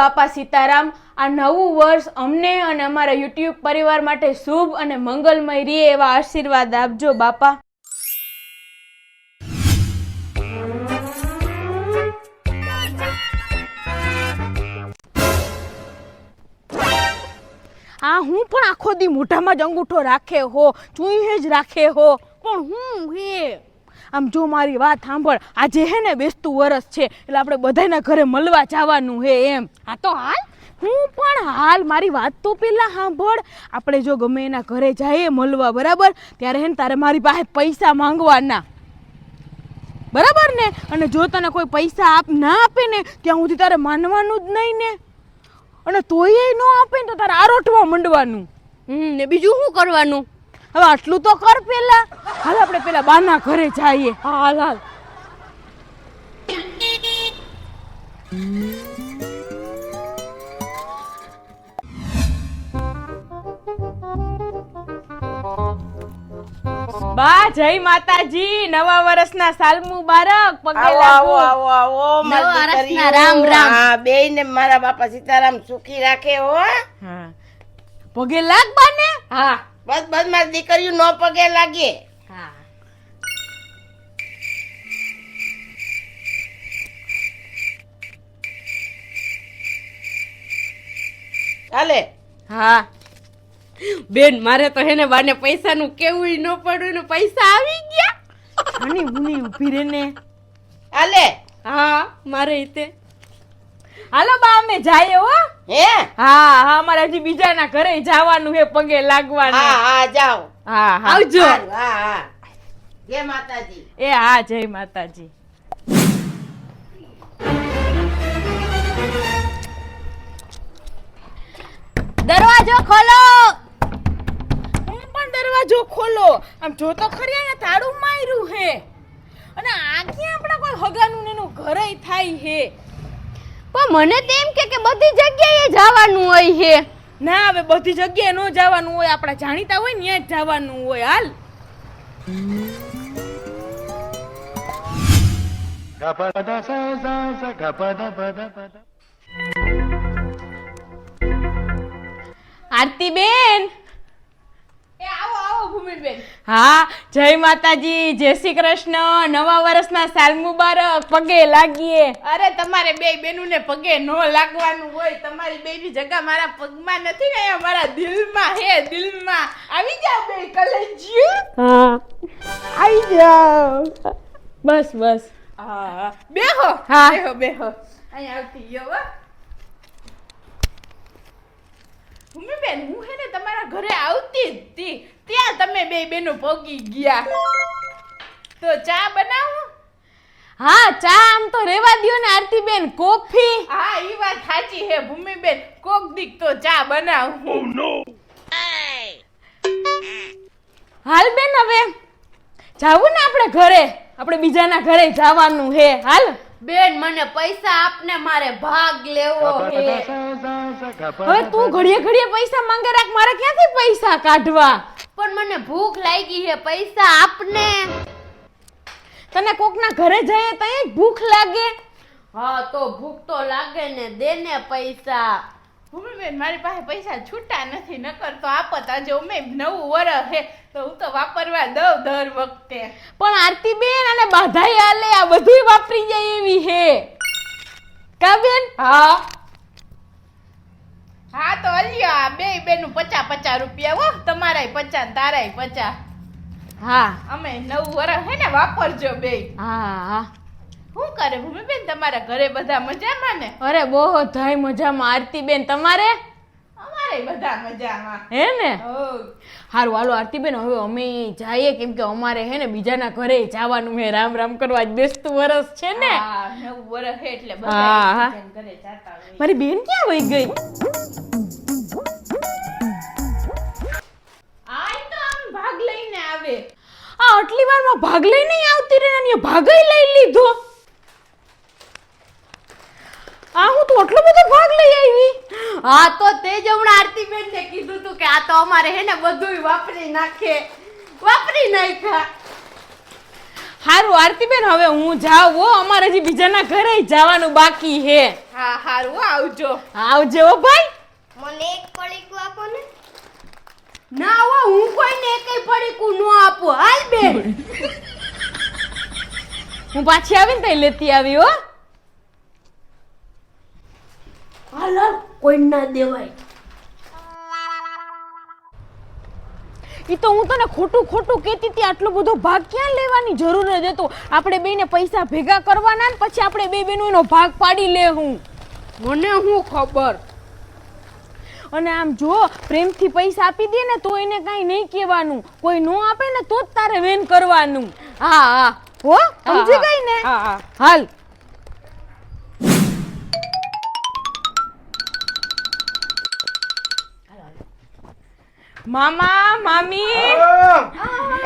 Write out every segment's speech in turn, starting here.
બાપા સીતારામ, આ નવું વર્ષ અમને અને અમારા યુટ્યુબ પરિવાર માટે શુભ અને મંગલમય રહે એવા આશીર્વાદ આપજો બાપા. આ હું પણ આખો દી મોઢામાં જ અંગૂઠો રાખે હો ચૂંહે જ રાખે હો. પણ હું હે? આમ જો મારી વાત સાંભળ આજે હે ને બેસતું વરસ છે એટલે આપણે બધાના ઘરે મળવા જવાનું હે એમ. હા તો હાલ? હું પણ હાલ મારી વાત તો પહેલાં સાંભળ. આપણે જો ગમે એના ઘરે જઈએ મળવા બરાબર? ત્યારે હે ને તારે મારી પાસે પૈસા માંગવાના. બરાબર ને? અને જો તને કોઈ પૈસા આપ ના આપે ને ત્યાં સુધી તારે માનવાનું જ નહીં ને. અને તોય ન આપે ને તો તારે આરોટવા માંડવાનું. હમ ને બીજું શું કરવાનું? હવે આટલું તો કર પેલા. હાલ આપણે પેલા બાના ઘરે જઈએ. હાલ હાલ. બા જય માતાજી. નવા વર્ષના સાલ મુબારક. પગે લાગો. આવો આવો આવો નવા મારી વર્ષના રામ રામ. હા બેય ને મારા બાપા સીતારામ સુખી રાખે હો. હા. પગે લાગ બાને? હા. બસ બસ મારી દીકરીઓ નો પગે લાગે. હા. હાલે. હા. બેન મારે તો હેને બાને પૈસાનું કેવું ન પડ્યું ને પૈસા આવી ગયા. અને હુની ઊભી રે ને. હાલે. હા મારે તે. હાલો બા અમે જઈએ હો. હે? હા હા અમારે હજી બીજાના ઘરે જવાનું હે પગે લાગવાનું. હા હા જાઓ. હા હા. આવજો. હા હા. જય માતાજી. એ હા જય માતાજી. દરવાજો ખોલો. હું પણ દરવાજો ખોલો. આમ જો તો ખરી અહીંયા તાળું માર્યું હે. અને આ ક્યાં આપણા કોઈ હગાનું ને એનું ઘરે થાય હે? પણ મને તો એમ કે કે બધી જગ્યાએ જવાનું હોય છે. ના હવે બધી જગ્યાએ ન જવાનું હોય. આપણા જાણીતા હોય ને ત્યાં જ જવાનું હોય. હાલ. આરતી બેન એ આવો. ભૂમિબેન હા જય માતાજી જય શ્રી કૃષ્ણ. નવા વર્ષના સાલ મુબારક પગે લાગીએ. અરે તમારે બે બેનુને પગે નો લાગવાનું હોય. તમારી બેની જગા મારા પગમાં નથી ને મારા દિલમાં. હે દિલમાં. આવી જાઓ બે કલેજી. હા. આવી જાઓ. બસ બસ. હા. બેહો. હા. બેહો બેહો. અહીં આવતી ગયો હો. ભૂમિબેન હું હે ને તમારા ઘરે આવતી જ તી ત્યાં તમે બે બેનો ભોગી ગયા. તો ચા બનાવો? હા ચા આમ તો રેવા દ્યો ને આરતી બેન કોફી. હા ઈ વાત સાચી હે ભૂમિબેન. કોક દીક તો ચા બનાવું. હાલ બેન હવે. જાવું ને આપણે ઘરે. આપણે બીજાના ઘરે જવાનું હે હાલ. બેન મને પૈસા આપને મારે ભાગ લેવો છે. હવે તું ઘડીએ ઘડીએ પૈસા માંગે રાખ મારે ક્યાંથી પૈસા કાઢવા? પણ મને ભૂખ લાગી છે પૈસા આપને. તને કોકના ઘરે જઈએ તો જ ભૂખ લાગે? હા તો ભૂખ તો લાગે ને દે ને પૈસા. ભૂમિબેન મારી પાસે પૈસા છૂટા નથી નકર તો આપત આજે મેં નવું વરસ હે તો હું તો વાપરવા દઉં દર વખતે. પણ આરતી બેન અને બાધાઈ આલે આ બધું વાપરી જાય એવી હે કા બેન? હા. હા તો અલ્યો આ બે બેનું પચાસ પચાસ રૂપિયા હો તમારાય પચાસ તારાય પચાસ. હા. અમે નવું વરસ હે ને વાપરજો બે હા હા. શું કરે? ભૂમિબેન તમારા ઘરે બધા મજામાં ને? અરે બહુ ધાય મજામાં. આરતી બેન તમારે? અમારે બધા મજામાં. હે ને? હારું હાલો આરતી બેન હવે અમે જઈએ. કેમ કે અમારે હે ને બીજાના ઘરે જવાનું હે રામ રામ કરવા જ બેસતું વરસ છે ને? હા નવું વરસ એટલે બધા ઘરે જતા મારી બેન ક્યાં વહી ગઈ? આય તો આમ ભાગ લઈને આવે. આ આટલી વારમાં ભાગ લઈને આવતી રહે ને ભાગઈ લઈ લીધો. આ હું તો આટલો બધો ભાગ લઈ આવી? હા તો તે જ હમણાં આરતીબેન ને કીધું તું કે આ તો અમારે હે ને બધુંય વાપરી નાખે. વાપરી નાખ્યા. હારું આરતીબેન હવે હું જાઉં હો. અમારે હજી બીજાના ઘરે જવાનું બાકી હે હા હારું આવજો. આવજો હો ભાઈ. મને એક પડીકું આપો ને. ના હો હું કોઈને એકય પડીકું ન આપું. હાલ બેન. હું પાછી આવીને તઈ લેતી આવી હો હાલ હાલ કોઈ ના દેવાય. ઈ તો હું તને ખોટું ખોટું કહેતી હતી આટલો બધો ભાગ ક્યાં લેવાની જરૂર નથી હતો? આપણે બેને પૈસા ભેગા કરવાના ને પછી આપણે બે બેનો એનો ભાગ પાડી લે હું. મને હું ખબર? અને આમ જો પ્રેમથી પૈસા આપી દે ને તો એને કાંઈ નહીં કહેવાનું. કોઈ નો આપે ને તો જ તારે વેન કરવાનું. હા હા. હો સમજી ગઈ ને? હા હા. હાલ. મામા મામી.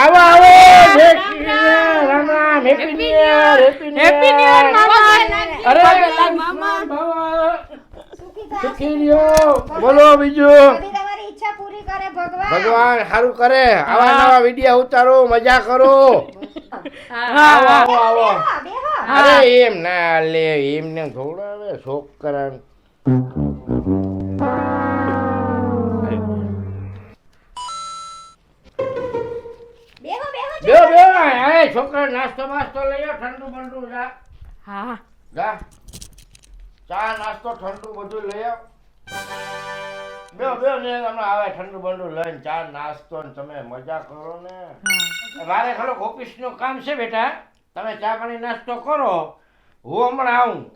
આવો આવો Ram Ram happy new year happy new year મામા. અરે મામા. સુખી રહ્યો. બોલો બીજું. બધી તમારી ઈચ્છા પૂરી કરે ભગવાન? ભગવાન સારું કરે. આવા નવા વિડિયા ઉતારો મજા કરો. આવો આવો અરે એમ ના લે એમને થોડા છોકરા છોકરા નાસ્તો બાસ્તો લઈ ઠંડુ બંડુ જા. હા. જા. ચા નાસ્તો ઠંડુ બધું લઈ આવ. બે બે ને તમે આવે ઠંડુ બંડુ લઈને ચા નાસ્તો ને તમે મજા કરો ને. મારે ખરો ઓફિસનું કામ છે બેટા. તમે ચા પાણી નાસ્તો કરો. હું હમણાં આવું.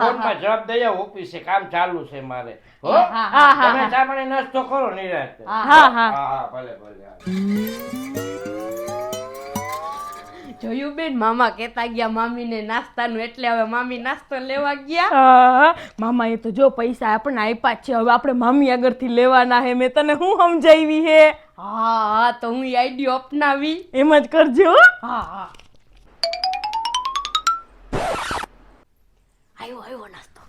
ફોનમાં જવાબ દઈ આવું ઓફિસે. કામ ચાલુ છે મારે. હો? તમે ચા પાણી નાસ્તો કરો નિરાંતે. હા, હા. ભલે ભલે. જોયું બેન? મામા કહેતા ગયા મામીને નાસ્તાનું એટલે હવે મામી નાસ્તો લેવા ગયા. હા, મામા એ તો જો પૈસા આપણને આપ્યા છે હવે આપણે મામી આગળથી લેવાના હે મેં તને હું સમજાવી હે? હા હા તો હું આઈડિયો અપનાવી. એમ જ કરજો હા. હા આવ્યો આવ્યો નાસ્તો.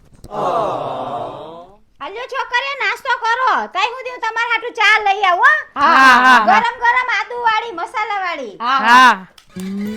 હાલ્યો છોકરીએ નાસ્તો કરો. તઈ હું દેવ તમારા હાટુ ચા લઈ આવો હા, હા, હા. ગરમ ગરમ આદુ વાળી મસાલા વાળી હા. લે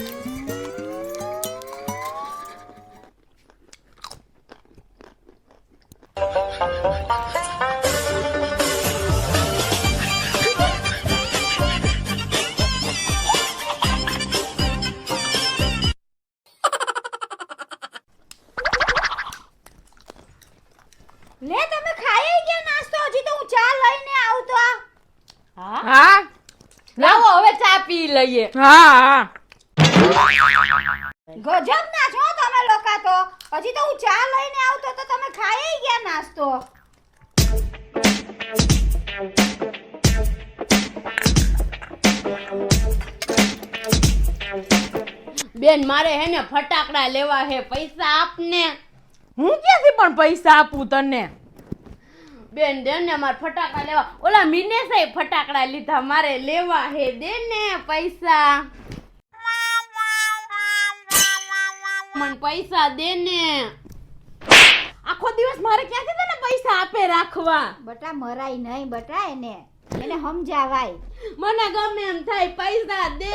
હા હા ગજબ ના છો તમે લોકો તો. હજી તો હું ચા લઈને આવતો તો તમે ખાઈ ગયા નાસ્તો. બેન મારે હે ને ફટાકડા લેવા હે પૈસા આપને. હું ક્યાંથી પણ પૈસા આપું તને? બેન દે ને મારે ફટાકડા લેવા. ઓલા મિનેશે ફટાકડા લીધા. મારે લેવા હે દે ને પૈસા. મને પૈસા દે ને આખો દિવસ મારે ક્યાંથી તને પૈસા આપે રાખવા? બટા મરાય નહીં બટા એને. એને સમજાવાય. મને ગમે એમ થાય પૈસા દે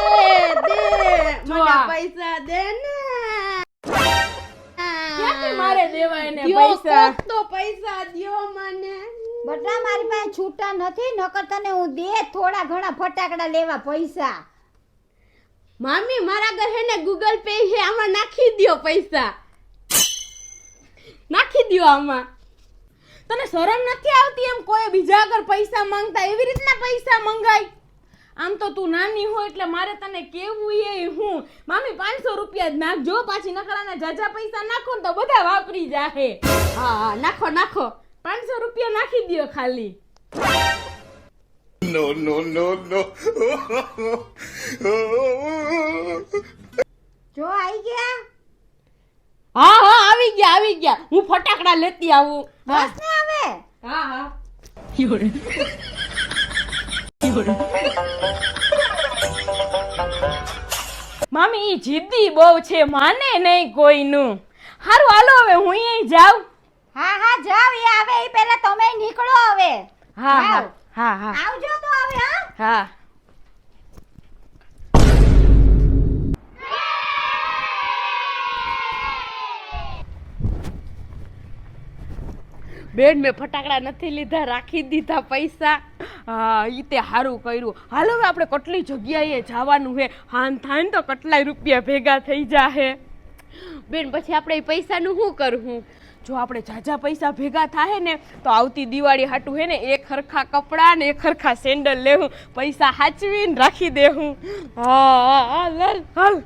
દે. મને પૈસા દે ને મારે દેવાય ને પૈસા. તો પૈસા દ્યો મને. બટા મારી પાસે છૂટા નથી નકર તને હું દે થોડા ઘણા ફટાકડા લેવા પૈસા. મામી મારા ઘર હે ને ગૂગલ પે છે આમાં નાખી દ્યો પૈસા. નાખી દ્યો આમાં. તને શરમ નથી આવતી એમ કોઈ બીજા આગળ પૈસા માંગતા? એવી રીતના પૈસા મંગાય? આમ તો તું નાની હોય એટલે મારે તને કેવું એ હું? મામી પાંચસો રૂપિયા જ નાખજો પાછી નકરાના જાજા પૈસા નાખો ને તો બધા વાપરી જાહે. હા હા નાખો નાખો. પાંચસો રૂપિયા નાખી દો ખાલી. જો આવી ગયા? હા હા આવી ગયા આવી ગયા. હું ફટાકડા લેતી આવું. બસ ને આવે હા હા. મામી જીદ્દી બહુ છે માને નહીં કોઈનું. હારું હાલો હવે હું અહીં જાઉં. હા હા જાવ એ આવે એ પહેલા તમે નીકળો હવે. હા હા હા હા. આવજો તો હવે હા. હા. બેન મેં ફટાકડા નથી લીધા રાખી દીધા પૈસા. ઈ તે સારું કર્યું. હાલ હવે આપણે કેટલી જગ્યાએ જવાનું હે. હાન થાય તો કેટલાય રૂપિયા ભેગા થઈ જાહે. બેન, પછી આપણે એ પૈસાનું શું કરવું? જો આપણે જાજા પૈસા ભેગા થાય ને, તો આવતી દિવાળી હાટું હે ને, એક હરખા કપડાં ને એક હરખા સેન્ડલ લેવું, પૈસા હાચવીને રાખી દેવું. હા, હાલ હાલ.